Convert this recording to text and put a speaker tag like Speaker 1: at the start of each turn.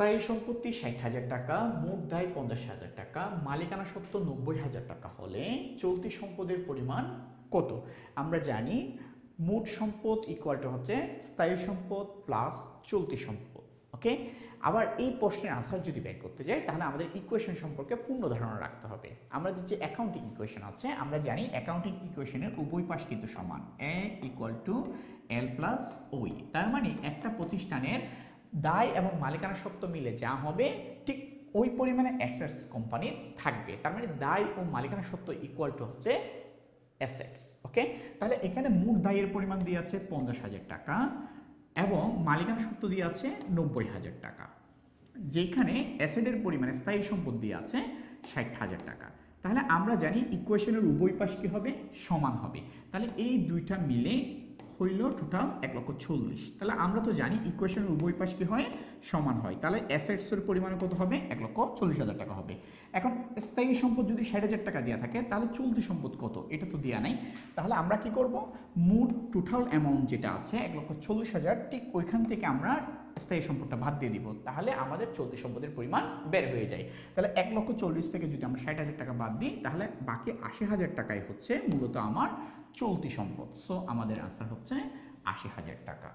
Speaker 1: স্থায়ী সম্পত্তি ষাট হাজার টাকা, মোট দায় পঞ্চাশ হাজার টাকা, মালিকানা সত্ত্ব নব্বই হাজার টাকা হলে চলতি সম্পদের পরিমাণ কত? আমরা জানি মোট সম্পদ ইকুয়াল টু হচ্ছে স্থায়ী সম্পদ প্লাস চলতি সম্পদ ওকে আবার এই প্রশ্নের আনসার যদি বের করতে যাই, তাহলে আমাদের ইকুয়েশন সম্পর্কে পূর্ণ ধারণা রাখতে হবে। আমাদের যে অ্যাকাউন্টিং ইকুয়েশন আছে, আমরা জানি অ্যাকাউন্টিং ইকুয়েশনের উভয় পাশ কিন্তু সমান। A equal to L plus ওই তার মানে একটা প্রতিষ্ঠানের দায় এবং মালিকানা সত্ত্ব মিলে যা হবে, ঠিক ওই পরিমাণে অ্যাসেটস কোম্পানির থাকবে। তার মানে দায় ও মালিকানা সত্ত্ব ইকুয়াল টু হচ্ছে অ্যাসেটস ওকে তাহলে এখানে মোট দায়ের পরিমাণ দিয়ে আছে পঞ্চাশ হাজার টাকা এবং মালিকানা সত্ত্ব দিয়ে আছে নব্বই হাজার টাকা। যেখানে অ্যাসেটের পরিমাণে স্থায়ী সম্পদ দিয়ে আছে ষাট হাজার টাকা। তাহলে আমরা জানি ইকুয়েশনের উভয় পাশ কী হবে? সমান হবে। তাহলে এই দুইটা মিলে হইল টোটাল এক লক্ষ চল্লিশ। তাহলে আমরা তো জানি ইকুয়েশনের উভয় পাশ কি হয়? সমান হয়। তাহলে অ্যাসেটসের পরিমাণ কত হবে? এক লক্ষ চল্লিশ হাজার টাকা হবে। এখন স্থায়ী সম্পদ যদি ষাট হাজার টাকা দেওয়া থাকে, তাহলে চলতি সম্পদ কত? এটা তো দেওয়া নাই। তাহলে আমরা কি করব? মোট টোটাল অ্যামাউন্ট যেটা আছে, এক লক্ষ চল্লিশ হাজার, ঠিক ওইখান থেকে আমরা স্থায়ী সম্পদটা বাদ দিয়ে দিব। তাহলে আমাদের চলতি সম্পদের পরিমাণ বের হয়ে যায়। তাহলে এক লক্ষ চল্লিশ থেকে যদি আমরা ষাট হাজার টাকা বাদ দিই, তাহলে বাকি আশি হাজার টাকাই হচ্ছে মূলত আমার চলতি সম্পদ। সো আমাদের আনসার হচ্ছে আশি হাজার টাকা।